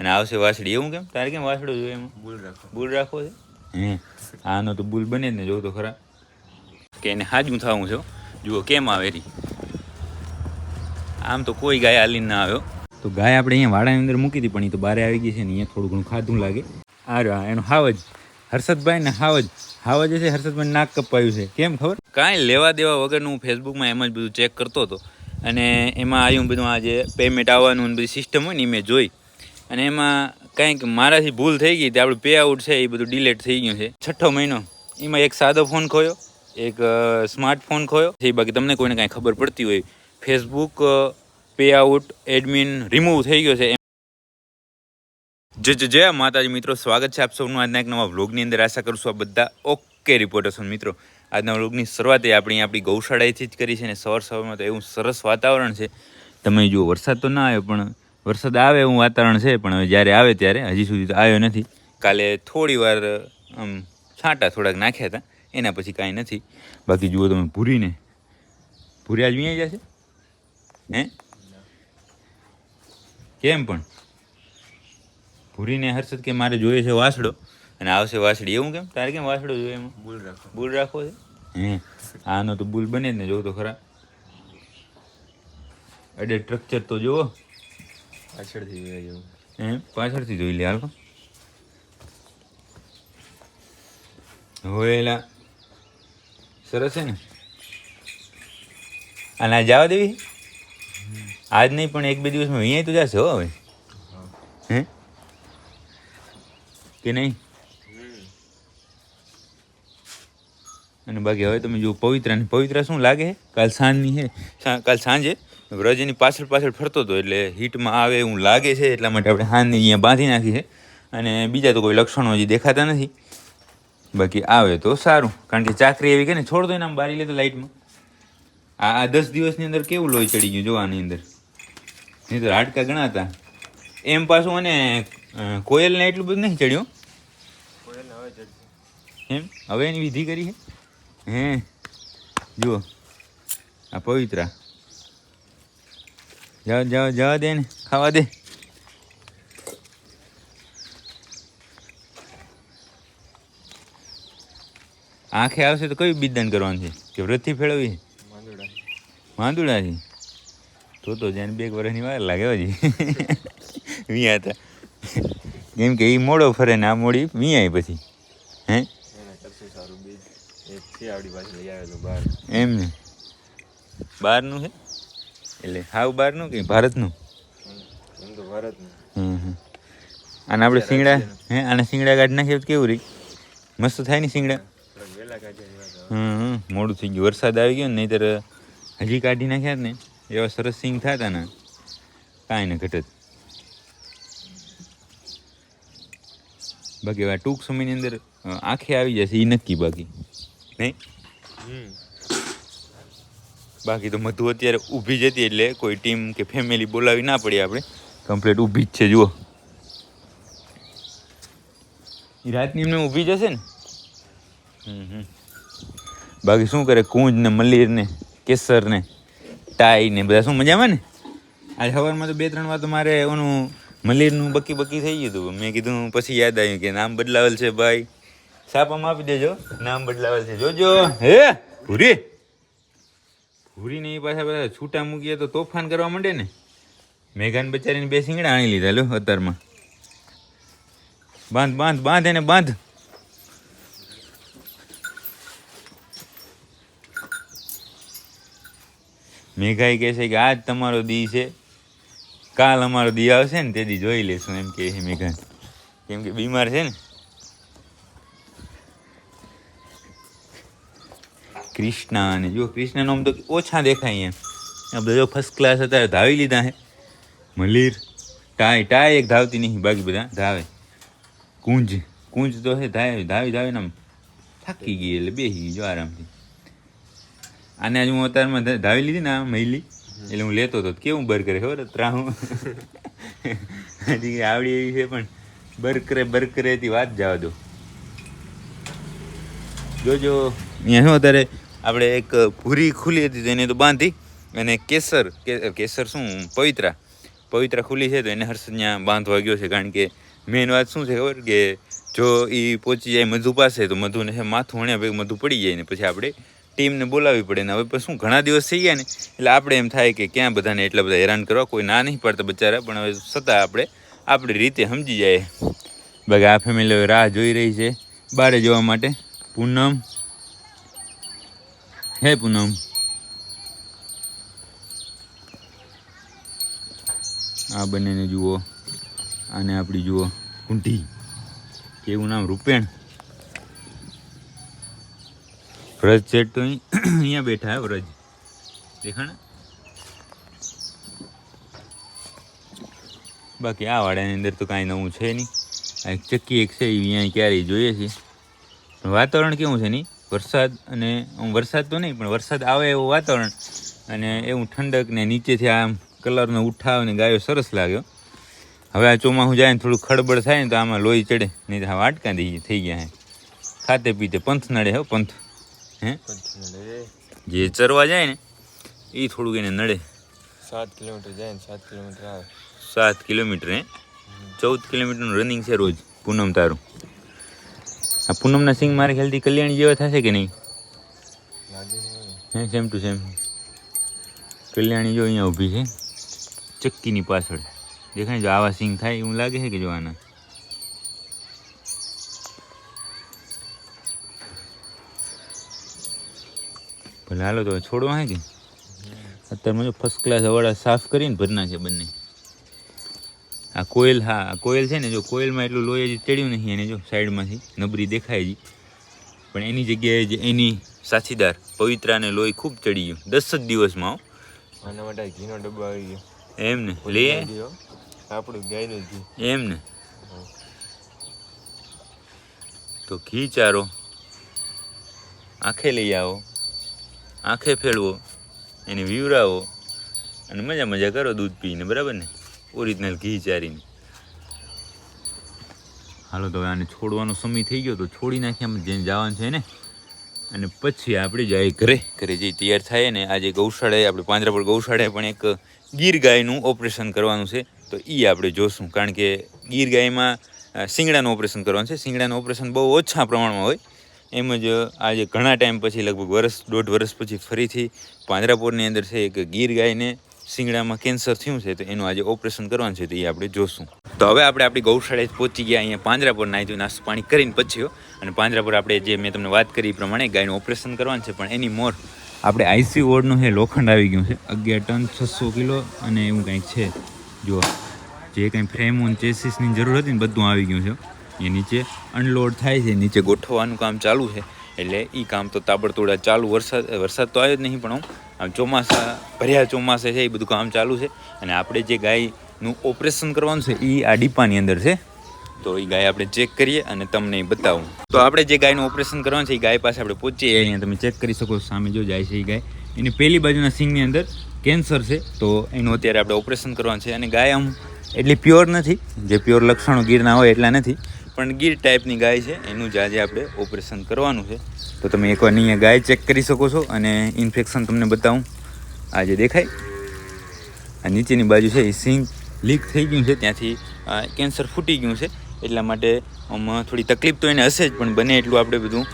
અને આવશે વાસળી એવું કેમ? તારે કેમ વાસળો જોઈએ એમાં? બુલ રાખો. બુલ રાખવો છે? હે આનો તો બુલ બને જ ને જોઉં તો ખરા. કે એને હાજું થવું છે. જુઓ કેમ આવે રી આમ તો કોઈ ગાય હાલીને ના આવ્યો તો ગાય આપણે અહીંયા વાડાની અંદર મૂકી હતી પણ એ તો બહાર આવી ગઈ છે ને અહીંયા થોડું ઘણું ખાધું લાગે. આ રહ્યો એનો હાવજ. હર્ષદભાઈ ને હાવજ હાવજ છે હર્ષદભાઈ નાક કપાયું છે. કેમ ખબર? કાંઈ લેવા દેવા વગરનું હું ફેસબુકમાં એમ જ બધું ચેક કરતો હતો. અને એમાં આવ્યું બધું આ જે પેમેન્ટ આવવાનું બધી સિસ્ટમ હોય ને એ મેં જોઈ. અને એમાં કંઈક મારાથી ભૂલ થઈ ગઈ તે આપણું પે આઉટ છે, એ બધું ડિલેટ થઈ ગયું છે. છઠ્ઠો મહિનો, એમાં એક સાદો ફોન ખોયો, એક સ્માર્ટફોન ખોયો. એ બાકી તમને કોઈને કાંઈ ખબર પડતી હોય. Facebook pay out admin remove થઈ ગયો છે. જય જય માતાજી મિત્રો, સ્વાગત છે આપ સૌનું આજના એક નવા વ્લોગની અંદર. આશા કરું છું આ બધા ઓકે રિપોર્ટર્સ મિત્રો. આજના વ્લોગની શરૂઆત એ આપણી આપણી ગૌશાળાએથી જ કરી છે ને સવાર સવારમાં તો એવું સરસ વાતાવરણ છે. તમે જુઓ, વરસાદ તો ના આવ્યો, પણ વરસાદ આવે એવું વાતાવરણ છે પણ હવે જ્યારે આવે ત્યારે હજી સુધી તો આવ્યો નથી. કાલે થોડી વાર આમ છાંટા થોડાક નાખ્યા હતા એના પછી કાંઈ નથી. બાકી જુઓ તમે ભૂરીને. ભૂરી આજ વીઆઈ જશે? હે? કેમ પણ? ભૂરીને હર્ષદ કે મારે જોઈએ છે વાસડો. અને આવશે વાસડી. એવું કેમ? તારે કેમ વાસડો જોઈએ એમાં? બુલ રાખો. બુલ રાખવો છે? હે? આનો તો બુલ બને જ ને જોવો તો ખરા. અડે સ્ટ્રક્ચર તો જુઓ. પાછળથી જોઈએ જેવું હે? પાછળથી જોઈ લે હાલો હોયેલા સરસ છે ને? અને આ જવા દેવી? આજ નહીં પણ એક બે દિવસમાં અહીંયા તો જશે હો હવે. હે? કે નહીં? અને બાકી હવે તમે જુઓ પવિત્ર ને પવિત્રા શું લાગે કાલ સાંજની છે. કાલ સાંજે વ્રજની પાછળ પાછળ ફરતો હતો એટલે હીટમાં આવે એવું લાગે છે એટલા માટે આપણે સાંજની અહીંયા બાંધી નાખી છે. અને બીજા તો કોઈ લક્ષણો હજી દેખાતા નથી. બાકી આવે તો સારું કારણ કે ચાકરી એવી કે ને છોડ દો એને આમ બારી લે તો લાઇટમાં આ આ દસ દિવસની અંદર કેવું લોહી ચડી ગયું જોવાની અંદર. નહીં તો હાડકા ઘણા હતા. એમ પાછું અને કોયલને એટલું બધું નહીં ચડ્યું? હવે એમ? હવે એની વિધિ કરી છે? હે, જુઓ, આ પવિત્રા. જાઓ જાઓ જવા દે ને, ખાવા દે. આંખે આવશે તો કયું બીજદાન કરવાનું છે? કે વ્રતથી ફેળવવી? માંદુડાથી તો તો જેને બે વર્ષની વાર લાગે હજી વિયા હતા. કેમ કે એ મોડો ફરે ને આ મોડી વિયાય પછી. હે એના કરશું સારું બીજ લઈ બહાર એમ ને? બહારનું છે? એટલે હાવ બહારનું કે ભારતનું? હમ. એમ તો ભારતનું. હમ હમ. આને આપણે સિંગડા હે અને સિંગડા કાઢી નાખીએ તો કેવું રહી મસ્ત થાય ને તો. હમ હમ. મોડું થઈ ગયું. વરસાદ આવી ગયો ને નહીતર હજી કાઢી નાખ્યા જ ને. એવા સરસ સિંગ થતા ને. કાંઈ ને ઘટત. બાકી હવે ટૂંક સમયની અંદર આંખે આવી જશે એ નક્કી બાકી. નહીં? બાકી તો મધુ અત્યારે ઊભી જતી એટલે કોઈ ટીમ કે ફેમિલી બોલાવી ના પડી આપણે. કમ્પ્લીટ ઊભી જ છે જુઓ. રાતની એમને ઊભી જશે ને? હમ હમ. બાકી શું કરે કુંજ ને મલ્લીર ને કેસર ને ટાઈ ને બધા શું મજામાં ને? આજે સવારમાં તો બે ત્રણ વાર તો મારે ઓનું મલ્લીરનું બકી બકી થઈ ગયું હતું. મેં કીધું પછી યાદ આવ્યું કે નામ બદલાવેલ છે ભાઈ. છાપામાં આપી દેજો. નામ બદલાવેલ છે. જોજો. હે ભૂરી? ભૂરી ને એ પાછા બધા છૂટા મૂકીએ તો તોફાન કરવા માંડે ને? મેઘાન બચારીને બે શિંગડા આણી લીધા. લો અત્યારમાં બાંધ બાંધ બાંધ એને બાંધ. મેઘાઈ કહે છે કે આજ તમારો દી છે. કાલ અમારો દી આવશે ને તે દી જોઈ લેશું એમ કહે છે મેઘાન. કેમ કે બીમાર છે ને? કૃષ્ણા અને જો કૃષ્ણનો આમ તો ઓછા દેખાય અહીંયા આ બધા જો ફર્સ્ટ ક્લાસ હતા ધાવી લીધા હે. મલીર, ટાઈ ટાય એક ધાવતી નહીં, બાકી બધા ધાવે. કુંજ કુંજ તો હે ધાવી ધાવી, ધાવીને આમ થાકી ગઈ એટલે બેસી ગઈ, જો આરામથી. આને આજે હું અત્યારમાં ધાવી લીધી ને આ મહિલી એટલે હું લેતો હતો કેવું બર કરે ખબર ત્રાહું? હજી આવડી એવી છે પણ બર કરે બર કરે થી વાત જવા દો. જોજો, અહીંયા શું અત્યારે આપણે એક ભૂરી ખુલી હતી તો એને તો બાંધી અને કેસર કેસર શું? પવિત્રા. પવિત્રા ખુલી છે તો એને હર્ષદ બાંધવા ગયો છે. કારણ કે મેઇન વાત શું છે ખબર? કે જો એ પહોંચી જાય મધુ પાસે, તો મધુને માથું હણ્યા ભાઈ મધુ પડી જાય ને પછી આપણે ટીમને બોલાવવી પડે ને. હવે શું, ઘણા દિવસ થઈ ગયા ને, એટલે આપણે એમ થાય કે ક્યાં બધાને એટલા બધા હેરાન કરવા? કોઈ ના નહીં પડતા બચારા, પણ હવે છતાં આપણે આપણી રીતે સમજી જાય. બાકી આ ફેમિલી હવે રાહ જોઈ રહી છે. બારે જવા માટે પૂનમ. હે પૂનમ આ બંનેને જુઓ. આને આપણી જુઓ. કુંઠી કેવું નામ? રૂપેણ. વ્રજ શેઠ તો અહીં અહીંયા બેઠા હે વ્રજ. દેખાણ? બાકી આ વાડાની અંદર તો કાંઈ નવું છે નહીં. આ એક ચક્કી એક છે એ અહીંયા ક્યારેય જોઈએ છીએ વાતાવરણ કેવું છે નહીં? વરસાદ અને વરસાદ તો નહીં પણ વરસાદ આવે એવું વાતાવરણ અને એવું ઠંડક ને નીચેથી આમ કલરનો ઉઠાવ ને ગાયો સરસ લાગ્યો. હવે આ ચોમાસું જાય ને થોડું ખડબડ થાય ને તો આમાં લોહી ચડે નહીં તો વાટકા થઈ થઈ ગયા હે. ખાતે પીતે પંથ નડે હો પંથ. હે? જે ચરવા જાય ને એ થોડુંક એને નડે. સાત કિલોમીટર જાય ને સાત કિલોમીટર આવે. સાત કિલોમીટર હે? ચૌદ કિલોમીટરનું રનિંગ છે રોજ પૂનમ તારું. આ પૂનમના સિંગ મારે ખ્યાલથી કલ્યાણ જેવા થશે કે નહીં? હે સેમ ટુ સેમ કલ્યાણી જો અહીંયા ઊભી છે ચક્કીની પાછળ. દેખાય જો આવા સિંગ થાય એવું લાગે છે કે જો આના? ભલે હાલો તો છોડવા હે કે? અત્યારે જો ફર્સ્ટ ક્લાસ અવાડા સાફ કરીને ભરના છે બંને. આ કોયલ હા કોયલ છે ને જો કોયલમાં એટલું લોહી હજી ચડ્યું નહીં એને જો સાઈડમાંથી નબરી દેખાય હજી. પણ એની જગ્યાએ જે એની સાથીદાર પવિત્રાને લોહી ખૂબ ચડી ગયું. દસ જ દિવસમાં. આના માટે ઘીનો ડબ્બો આવી ગયો. એમ ને? લઈ આય. ઘી હો. આપણું ગાયનું ઘી. એમ ને? તો ઘી ચારો. આંખે લઈ આવો. આંખે ફેરવો એને વીવરાવો. અને મજા મજા કરો દૂધ પીને બરાબર ને? ઓરિજિનલ ઘી ચારીને. હાલો તો આને છોડવાનો સમય થઈ ગયો તો છોડી નાખીએ, આમ જેને જવાનું છે ને અને પછી આપણે જાય ઘરે. ઘરે જઈ તૈયાર થાય ને આજે ગૌશાળાએ, આપણે પાંજરાપુર ગૌશાળાએ પણ એક ગીર ગાયનું ઓપરેશન કરવાનું છે. તો એ આપણે જોશું, કારણ કે ગીર ગાયમાં શિંગડાનું ઓપરેશન કરવાનું છે. શિંગડાનું ઓપરેશન બહુ ઓછા પ્રમાણમાં હોય. એમ જ આજે ઘણા ટાઈમ પછી, લગભગ વર્ષ દોઢ વર્ષ પછી ફરીથી પાંજરાપુરની અંદર છે એક ગીર ગાયને શિંગડામાં કેન્સર થયું છે, તો એનું આજે ઓપરેશન કરવાનું છે, તો એ આપણે જોશું. તો હવે આપણે આપણી ગૌશાળાએ પહોંચી ગયા, અહીંયા પાંજરાપોર નાહી ધોઈ નાસ્તો પાણી કરીને પછી અને અને પાંજરાપોર આપણે જે મેં તમને વાત કરી એ પ્રમાણે ગાયનું ઓપરેશન કરવાનું છે, પણ એની મોર આપણે આઈસી વોર્ડનું છે, લોખંડ આવી ગયું છે. અગિયાર ટન છસો કિલો અને એવું કંઈક છે. જો જે કંઈ ફ્રેમ ઓન ચેસીસની જરૂર હતી ને બધું આવી ગયું છે. એ નીચે અનલોડ થાય છે, નીચે ગોઠવવાનું કામ ચાલુ છે. એટલે એ કામ તો તાબડતોડા ચાલુ, વરસાદ વરસાદ તો આવ્યો જ નહીં, પણ આમ ચોમાસા, ભર્યા ચોમાસે છે, એ બધું કામ ચાલુ છે. અને આપણે જે ગાયનું ઓપરેશન કરવાનું છે એ આ ડીપાની અંદર છે. તો એ ગાય આપણે ચેક કરીએ અને તમને એ બતાવું. તો આપણે જે ગાયનું ઓપરેશન કરવાનું છે એ ગાય પાસે આપણે પહોંચીએ. અહીંયા તમે ચેક કરી શકો, સામે જો જાય છે એ ગાય. એની પહેલી બાજુના સિંગની અંદર કેન્સર છે, તો એનું અત્યારે આપણે ઓપરેશન કરવાનું છે. અને ગાય આમ એટલી પ્યોર નથી, જે પ્યોર લક્ષણો ગીરના હોય એટલા નથી. પણ ગીર ટાઈપની ગાય છે. એનું જ આજે આપણે ઓપરેશન કરવાનું છે. તો તમે એકવાર અહીંયા ગાય ચેક કરી શકો છો અને ઇન્ફેક્શન તમને બતાવું. આજે દેખાય. આ નીચેની બાજુ છે, એ સિંગ લીક થઈ ગયું છે. ત્યાંથી કેન્સર ફૂટી ગયું છે. એટલા માટે થોડી તકલીફ તો એને હશે જ, પણ બને એટલું આપણે બધું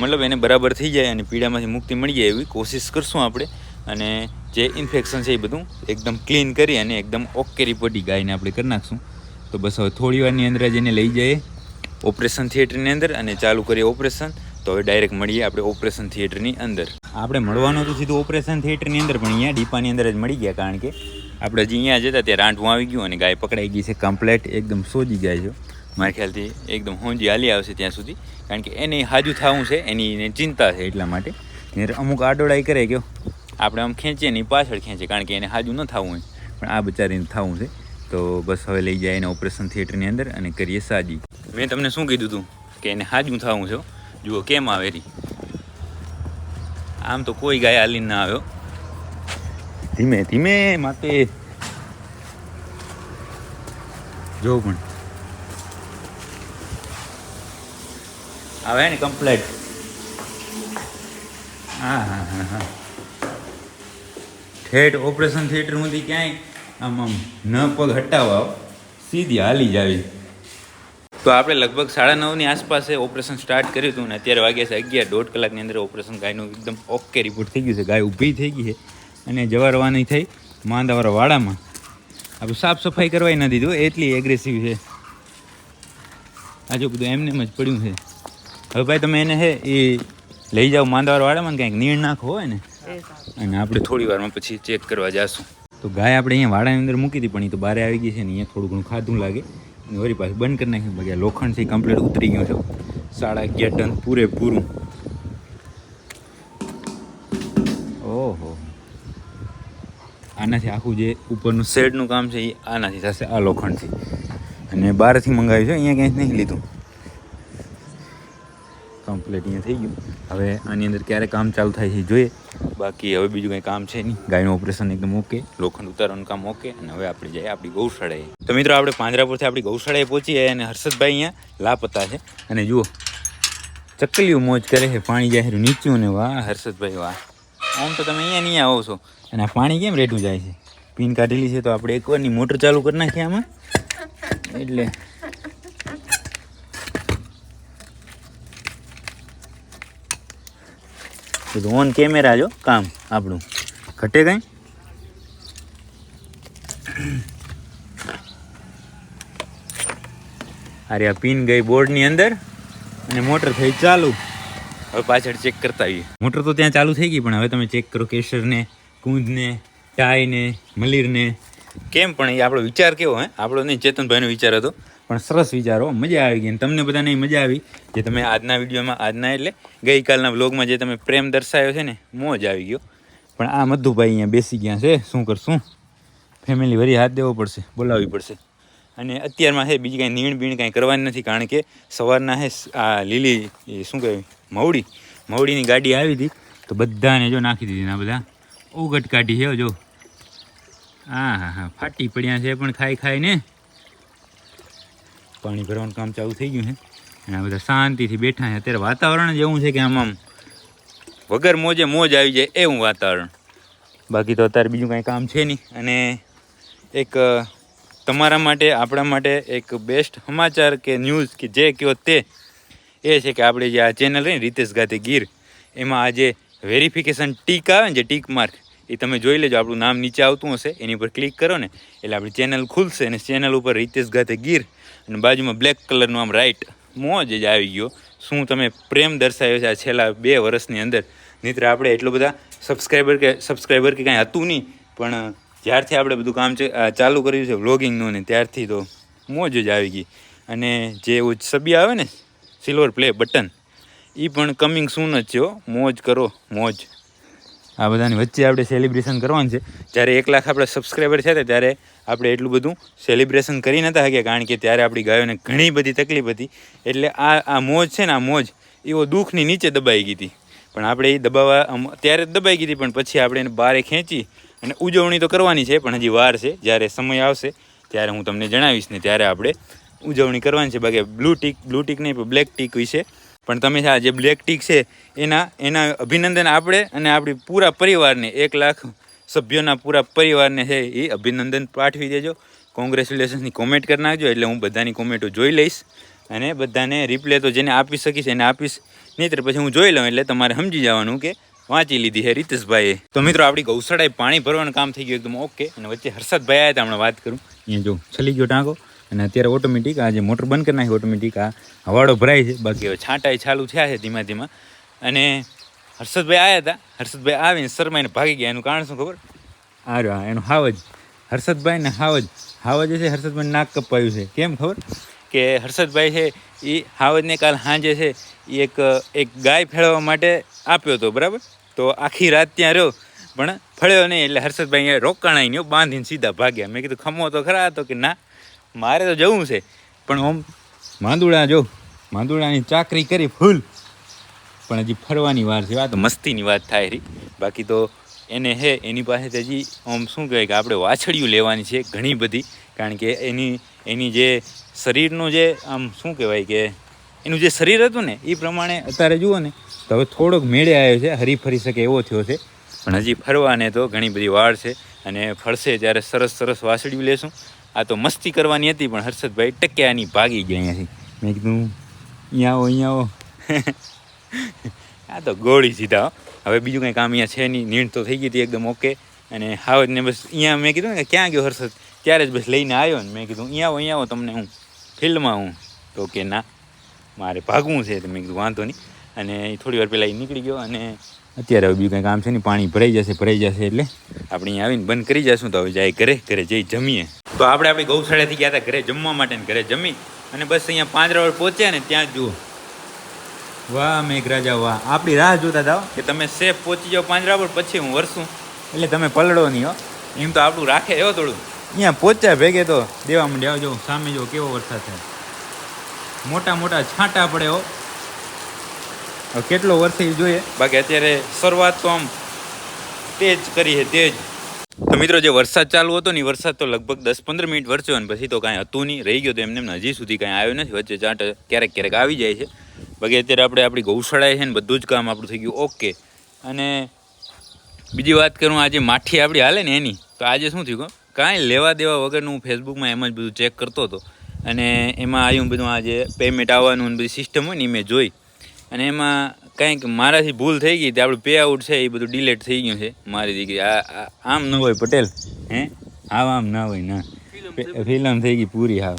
મતલબ એને બરાબર થઈ જાય અને પીડામાંથી મુક્તિ મળી જાય એવી કોશિશ કરશું આપણે. અને જે ઇન્ફેક્શન છે એ બધું એકદમ ક્લીન કરી અને એકદમ ઓકે રિપોર્ટી ગાયને આપણે કરી નાખશું. તો બસ હવે થોડી વારની અંદર જ એને લઈ જઈએ. ઓપરેશન થિયેટરની અંદર અને ચાલુ કરીએ ઓપરેશન, તો હવે ડાયરેક્ટ મળીએ આપણે ઓપરેશન થિયેટરની અંદર. આપણે મળવાનું તો સીધું ઓપરેશન થિયેટરની અંદર, પણ અહીંયા ડીપાની અંદર જ મળી ગયા, કારણ કે આપણે હજી અહીંયા જતા ત્યાં રાંઠું આવી ગયું અને ગાય પકડાઈ ગઈ છે કમ્પ્લેટ એકદમ સોજી ગાય છે. મારા ખ્યાલથી એકદમ હોંજી હાલી આવશે ત્યાં સુધી, કારણ કે એને હાજુ થવું છે, એની એને ચિંતા છે એટલા માટે. અમુક આડોડાઈ કરે કે આપણે આમ ખેંચીએ નહીં પાછળ ખેંચે, કારણ કે એને હાજુ ન થવું હોય. પણ આ બચારીને થવું છે. તો બસ હવે લઈ જાય એને ઓપરેશન થિયેટરની અંદર અને કરીએ સાજી. મેં તમને શું કીધું હતું કે એને હાજું થવું છું જુઓ કેમ આવે રી? આમ તો કોઈ ગાય હાલીને ના આવ્યો ધીમે ધીમે માતે જો પણ. આવે ને કમ્પ્લેટ હા હા હા હા. ઠેઠ ઓપરેશન થિયેટર સુધી ક્યાંય આમ આમ ન પગ હટાવવા સીધી હાલી જ આવી. તો આપણે લગભગ સાડા નવની આસપાસે ઓપરેશન સ્ટાર્ટ કર્યું હતું ને અત્યારે વાગ્યા છે અગિયાર. દોઢ કલાકની અંદર ઓપરેશન ગાયનું એકદમ ઓકે રિપોર્ટ થઈ ગયું છે. ગાય ઊભી થઈ ગઈ છે અને જવા રવાની થઈ માંદાવાળા વાડામાં. આપણે સાફ સફાઈ કરવાય ન દીધું એટલી એગ્રેસિવ છે. આજુ બધું એમને એમ જ પડ્યું છે. હવે ભાઈ તમે એને હે એ લઈ જાઓ માંદાવાળા વાડામાં કંઈક નીણ નાખો હોય ને. અને આપણે થોડી વારમાં પછી ચેક કરવા જાશું. તો ગાય આપણે અહીંયા વાડાની અંદર મૂકી હતી, પણ એ તો બહાર આવી ગઈ છે ને અહીંયા થોડું ઘણું ખાધું લાગે. અને વળી પાછું બંધ કરી નાખ્યું. બાકી આ લોખંડથી કમ્પ્લીટ ઉતરી ગયું છે. સાડા અગિયાર ટન પૂરેપૂરું. ઓહો. આનાથી આખું જે ઉપરનું શેડનું કામ છે એ આનાથી થશે, આ લોખંડથી. અને બહારથી મંગાવ્યું છે, અહીંયા ક્યાંય નહીં લીધું. કમ્પ્લીટ અહીંયા થઈ ગયું. હવે આની અંદર ક્યારે કામ ચાલુ થાય છે જોઈએ. બાકી હવે બીજું કંઈ કામ છે નહીં. ગાયનું ઓપરેશન એકદમ ઓકે લોખંડ ઉતારવાનું કામ ઓકે અને હવે આપણે જઈએ આપણી ગૌશાળાએ. તો મિત્રો, આપણે પાંજરાપુરથી આપણી ગૌશાળાએ પહોંચીએ અને હર્ષદભાઈ અહીંયા લાપતા છે. અને જુઓ, ચકલીઓ મોજ કરે છે. પાણી જાહેર નીચું ને વાહ, હર્ષદભાઈ વાહ. આમ તો તમે અહીંયા નહીં આવો છો. અને આ પાણી કેમ રેટું જાય છે? પીન કાઢેલી છે તો આપણે એકવારની મોટર ચાલુ કરી નાખીએ આમાં. એટલે બધું ઓન કેમેરા જો કામ આપણું. ઘટે કઈ? અરે આ પિન ગઈ બોર્ડની અંદર અને મોટર થઈ ચાલુ. હવે પાછળ ચેક કરતા આવીએ. મોટર તો ત્યાં ચાલુ થઈ ગઈ પણ હવે તમે ચેક કરો કેસરને કુંદને ટાઈને મલીરને. કેમ પણ એ આપણો વિચાર કેવો હે? આપણો નહીં ચેતનભાઈનો વિચાર હતો. પણ સરસ વિચારો. મજા આવી ગઈ અને તમને બધાને મજા આવી. જે તમે આજના વિડીયોમાં, આજના એટલે ગઈકાલના વ્લોગમાં જે તમે પ્રેમ દર્શાવ્યો છે ને, મોજ આવી ગયો. પણ આ મધુભાઈ અહીંયા બેસી ગયા છે. શું કરશું? ફેમિલી વરી હાથ દેવો પડશે, બોલાવવી પડશે. અને અત્યારમાં હે, બીજી કાંઈ નીણ બીણ કાંઈ કરવાની નથી, કારણ કે સવારના હે આ લીલી શું કહેવાય, મવડી, મવડીની ગાડી આવી હતી. તો બધાને જો નાખી દીધી ના બધા. ઓગટ કાઢી છે જો. હા હા હા, ફાટી પડ્યા છે, પણ ખાઈ ખાઈ ને પાણી ભરવાનું કામ ચાલુ થઈ ગયું છે. અને આ બધા શાંતિથી બેઠા છે. અત્યારે વાતાવરણ જ એવું છે કે આમ આમ વગર મોજે મોજ આવી જાય એવું વાતાવરણ. બાકી તો અત્યારે બીજું કાંઈ કામ છે નહીં. અને એક તમારા માટે, આપણા માટે એક બેસ્ટ સમાચાર કે ન્યૂઝ કે જે કહો તે એ છે કે આપણે જે આ ચેનલ રહી રીતેશ ગાતે ગીર, એમાં આજે વેરિફિકેશન ટીક આવે ને, જે ટીક માર્ક એ તમે જોઈ લેજો. આપણું નામ નીચે આવતું હશે. એની ઉપર ક્લિક કરો ને. એટલે આપણી ચેનલ ખુલશે અને ચેનલ ઉપર રીતેશ ગાતે ગીર અને બાજુમાં બ્લેક કલરનું આમ રાઈટ મોજ જ આવી ગયો. શું તમે પ્રેમ દર્શાવ્યો છે આ છેલ્લા બે વર્ષની અંદર? નહીંતર આપણે એટલો બધા સબસ્ક્રાઈબર કે સબસ્ક્રાઈબર કે કાંઈ હતું નહીં, પણ જ્યારથી આપણે બધું કામ ચાલુ કર્યું છે વ્લોગિંગનું ને ત્યારથી તો મોજ જ આવી ગઈ. અને જે સબી આવે ને સિલ્વર પ્લે બટન એ પણ કમિંગ સૂન જ છે મોજ કરો, મોજ. આ બધાની વચ્ચે આપણે સેલિબ્રેશન કરવાનું છે. જ્યારે એક લાખ આપણે સબસ્ક્રાઈબર છે ત્યારે આપણે એટલું બધું સેલિબ્રેશન કરી નતા શક્યા. કારણ કે ત્યારે આપણી ગાયોને ઘણી બધી તકલીફ હતી. એટલે આ આ મોજ છે ને, આ મોજ એવો દુઃખની નીચે દબાઈ ગઈ હતી. પણ આપણે એ દબાવવા ત્યારે દબાઈ ગઈ હતી, પણ પછી આપણે એને બારે ખેંચી અને ઉજવણી તો કરવાની છે, પણ હજી વાર છે. જ્યારે સમય આવશે, ત્યારે હું તમને જણાવીશ ને, ત્યારે આપણે ઉજવણી કરવાની છે. બાકી બ્લુ ટીક બ્લુ ટીક નહીં, પણ બ્લેક ટીક વિશે પણ તમે આ જે બ્લેક ટીક છે, એના એના અભિનંદન આપણે અને આપણી પૂરા પરિવારને, એક લાખ સભ્યોના પૂરા પરિવારને છે એ અભિનંદન પાઠવી દેજો. કોંગ્રેચ્યુલેશન્સની કોમેન્ટ કરી નાખજો, એટલે હું બધાની કોમેન્ટો જોઈ લઈશ. અને બધાને રિપ્લે તો જેને આપી શકીશ, એને આપીશ. નહીંતર પછી હું જોઈ લઉં, એટલે તમારે સમજી જવાનું કે વાંચી લીધી છે રીતેશભાઈએ. તો મિત્રો, આપણી ગૌશાળાએ પાણી ભરવાનું કામ થઈ ગયું એકદમ ઓકે અને વચ્ચે હર્ષદભાઈ આવ્યા હતા, હમણાં વાત કરું. અહીંયા જો છલી ગયો ટાંકો અને અત્યારે ઓટોમેટિક આ જે મોટર બંધ કરી નાખી ઓટોમેટિક આ હવાડો ભરાય છે. બાકી હવે છાંટાઈ ચાલુ થયા છે ધીમા ધીમા. અને હર્ષદભાઈ આવ્યા હતા. હર્ષદભાઈ આવીને શરમાઈને ભાગી ગયા. એનું કારણ શું ખબર? આ રહ્યો એનું હાવજ. હર્ષદભાઈને હાવજ. હાવજ છે હર્ષદભાઈ નાક કપાયું છે. કેમ ખબર? કે હર્ષદભાઈ છે એ હાવજને કાલ સાંજે છે એ એક એક ગાય ફેળવવા માટે આપ્યો હતો, બરાબર? તો આખી રાત ત્યાં રહ્યો, પણ ફળ્યો નહીં. એટલે હર્ષદભાઈ રોકાણાઈ નહીં બાંધીને સીધા ભાગ્યા. મેં કીધું, ખમો તો ખરા. હતો કે, ના મારે તો જવું છે. પણ ઓમ, માંદુડા જો, માંદુડાની ચાકરી કરી ફૂલ. પણ હજી ફરવાની વાર છે. વાત મસ્તીની વાત થાય રી બાકી તો એને હે, એની પાસે હજી આમ શું કહેવાય કે આપણે વાછડિયું લેવાની છે ઘણી બધી. કારણ કે એની એની જે શરીરનું જે, આમ શું કહેવાય કે, એનું જે શરીર હતું ને, એ પ્રમાણે અત્યારે જુઓ ને, તો હવે થોડોક મેળે આવ્યો છે. હરી ફરી શકે એવો થયો છે. પણ હજી ફરવાને તો ઘણી બધી વાળ છે. અને ફરશે ત્યારે સરસ સરસ વાસળ્યું લેશું. આ તો મસ્તી કરવાની હતી, પણ હર્ષદભાઈ ટક્યા નહીં ભાગી ગયા અહીંયાથી. મેં કીધું અહીંયા આવો અહીંયા આવો. આ તો ગોળી સીધા હવે બીજું કંઈ કામ અહીંયા છે નહીં, નીણ તો થઈ ગઈ હતી એકદમ ઓકે. અને હાવજને બસ અહીંયા મેં કીધું ને ક્યાં ગયો હર્ષદ? ત્યારે જ બસ લઈને આવ્યો ને મેં કીધું, અહીંયા આવો અહીંયા આવો, તમને હું ફિલ્ડમાં હું. તો કે, ના, મારે ભાગવું છે. મેં કીધું, વાંધો નહીં. અને થોડી વાર પહેલાં એ નીકળી ગયો અને અત્યારે હવે બીજું કંઈ કામ છે ને પાણી ભરાઈ જશે ભરાઈ જશે એટલે આપણે અહીંયા આવીને બંધ કરી જશું તો હવે જાય ઘરે ઘરે જઈ જમીએ. તો આપણે આપણી ગૌશાળાથી ગયા હતા ઘરે જમવા માટે ઘરે જમી અને બસ અહીંયા પાંદરાવળ પહોંચ્યા ને ત્યાં જુઓ. વાહ, મેઘરાજા, વાહ. આપણી રાહ જોતા હતા કે તમે સેફ પહોંચી જાઓ પાંજરાવળ પછી હું વરસું. એટલે તમે પલળો નહીં હો. એમ તો આપણું રાખે એવો થોડું. અહીંયા પહોંચ્યા ભેગે તો દેવા માંડ્યા. જો, સામે જો કેવો વરસાદ થાય. મોટા મોટા છાંટા પડે હો. કેટલો વર્ષથી જોઈએ? બાકી અત્યારે શરૂઆત તો આમ તેજ કરી છે તેજ તો મિત્રો, જે વરસાદ ચાલુ હતો ને વરસાદ તો લગભગ દસ પંદર મિનિટ વરસ્યો અને પછી તો કાંઈ હતું નહીં, રહી ગયો તો એમને હજી સુધી કાંઈ આવ્યો નથી, વચ્ચે ચાટ ક્યારેક ક્યારેક આવી જાય છે. બાકી અત્યારે આપણે આપણી ગૌશાળાએ છે ને, બધું જ કામ આપણું થઈ ગયું. ઓકે. અને બીજી વાત કરું, આજે માઠી આપણી હાલે ને એની, તો આજે શું થયું કાંઈ લેવા દેવા વગરનું હું ફેસબુકમાં એમ જ બધું ચેક કરતો હતો. અને એમાં આવ્યું બધું, આ જે પેમેન્ટ આવવાનું બધી સિસ્ટમ હોય ને, એ મેં જોઈ. અને એમાં કંઈક મારાથી ભૂલ થઈ ગઈ તે આપણું પે આઉટ છે એ બધું ડિલેટ થઈ ગયું છે મારી દીકરી. આ આમ ન હોય પટેલ હે? આવ આમ ના હોય ના. ફિલ્મ થઈ ગઈ. પૂરી હાવ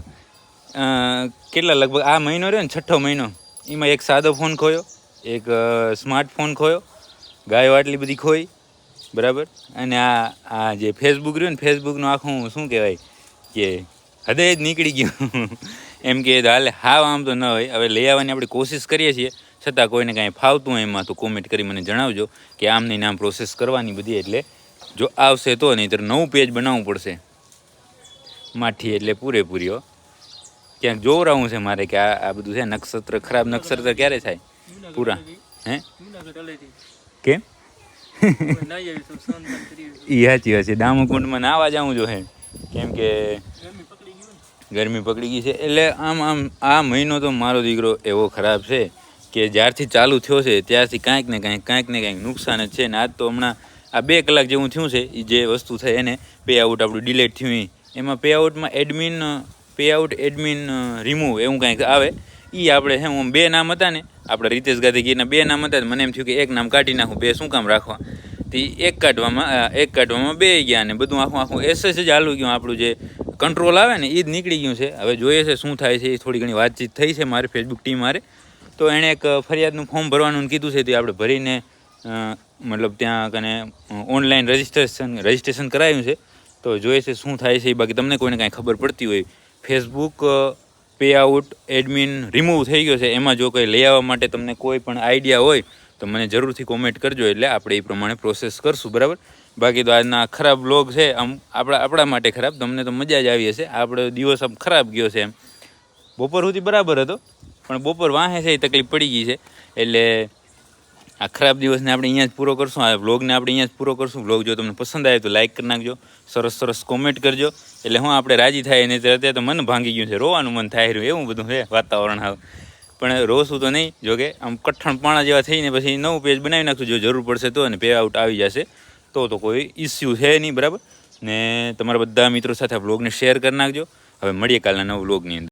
કેટલા લગભગ આ મહિનો રહ્યો ને છઠ્ઠો મહિનો? એમાં એક સાદો ફોન ખોયો એક સ્માર્ટફોન ખોયો ગાયો આટલી બધી ખોઈ બરાબર? અને આ આ જે ફેસબુક રહ્યું ને ફેસબુકનું આખું શું કહેવાય કે હૃદય જ નીકળી ગયું. એમ કે હાલે હાવ આમ તો ન હોય. હવે લઈ આવવાની આપણે કોશિશ કરીએ છીએ. છતાં કોઈને કાંઈ ફાવતું હોય એમાં તો કોમેન્ટ કરી મને જણાવજો કે આમ નહીં આમ પ્રોસેસ કરવાની બધી એટલે જો આવશે તો નહીંતર નવું પેજ બનાવવું પડશે. માઠી એટલે પૂરેપૂરીઓ ક્યાંક જોવરાવું છે મારે કે આ આ બધું છે, નક્ષત્ર ખરાબ નક્ષત્ર ક્યારે થાય? પૂરા. હે? કેમ? એ સાચી વાત છે. દામુકુંડમાં નાવા જવું જો હે. કેમ કે ગરમી પકડી ગઈ છે. એટલે આમ આમ આ મહિનો તો મારો દીકરો એવો ખરાબ છે કે જ્યારથી ચાલુ થયો છે, ત્યારથી કાંઈક ને કાંઈક કાંઈક ને કાંઈક નુકસાન જ છે. ને આજ તો હમણાં આ બે કલાક જેવું થયું છે એ જે વસ્તુ થઈ એને પે આઉટ આપણું ડિલેટ થયું. એમાં પે આઉટમાં admin pay out admin remove એવું કાંઈક આવે. એ આપણે હે હું બે નામ હતા ને, આપણે રીતેશ ગાંધીગીરના બે નામ હતા, મને એમ થયું કે એક નામ કાઢી નાખું, બે શું કામ રાખવા? તો એક કાઢવામાં એક કાઢવામાં બે ગયા ને બધું આખું આખું એસએસ જ હાલું ગયું, આપણું જે કંટ્રોલ આવે ને એ જ નીકળી ગયું છે. હવે જોઈએ છે શું થાય છે એ થોડી ઘણી વાતચીત થઈ છે મારી ફેસબુક ટીમ મારે. તો એણે એક ફરિયાદનું ફોર્મ ભરવાનું કીધું છે, તે આપણે ભરીને મતલબ ત્યાં કને ઓનલાઈન રજિસ્ટ્રેશન રજિસ્ટ્રેશન કરાવ્યું છે. તો જોઈએ છે શું થાય છે, એ બાકી તમને કોઈને કાંઈ ખબર પડતી હોય. Facebook pay out admin remove થઈ ગયો છે. એમાં જો કંઈ લઈ આવવા માટે તમને કોઈ પણ આઈડિયા હોય, તો મને જરૂરથી કોમેન્ટ કરજો, એટલે આપણે એ પ્રમાણે પ્રોસેસ કરશું, બરાબર? બાકી તો આજના ખરાબ લોગ છે, આમ આપણા આપણા માટે ખરાબ, તમને તો મજા જ આવી હશે. આપણો દિવસ આમ ખરાબ ગયો છે એમ. બપોર સુધી બરાબર હતો. પણ બપોર વાહે છે, એ તકલીફ પડી ગઈ છે. એટલે આ ખરાબ દિવસને આપણે અહીંયા જ પૂરો કરશું, આ વ્લોગને આપણે અહીંયા જ પૂરો કરશું. વ્લોગ જો તમને પસંદ આવે તો લાઇક કરી નાખજો, સરસ સરસ કોમેન્ટ કરજો. એટલે હું આપણે રાજી થાય નહીં અત્યારે તો મન ભાંગી ગયું છે, રોવાનું મન થાય રહ્યું, એવું બધું છે વાતાવરણ આવે પણ રોશું તો નહીં જોકે આમ કઠણ પાણા જેવા થઈને પછી નવું પેજ બનાવી નાખશું, જો જરૂર પડશે તો, અને પે આઉટ આવી જશે. તો તો કોઈ ઇસ્યુ છે નહીં, બરાબર? ને તમારા બધા મિત્રો સાથે આ વ્લોગને શેર કરી નાખજો. હવે મળીએ કાલના નવા વ્લોગની અંદર.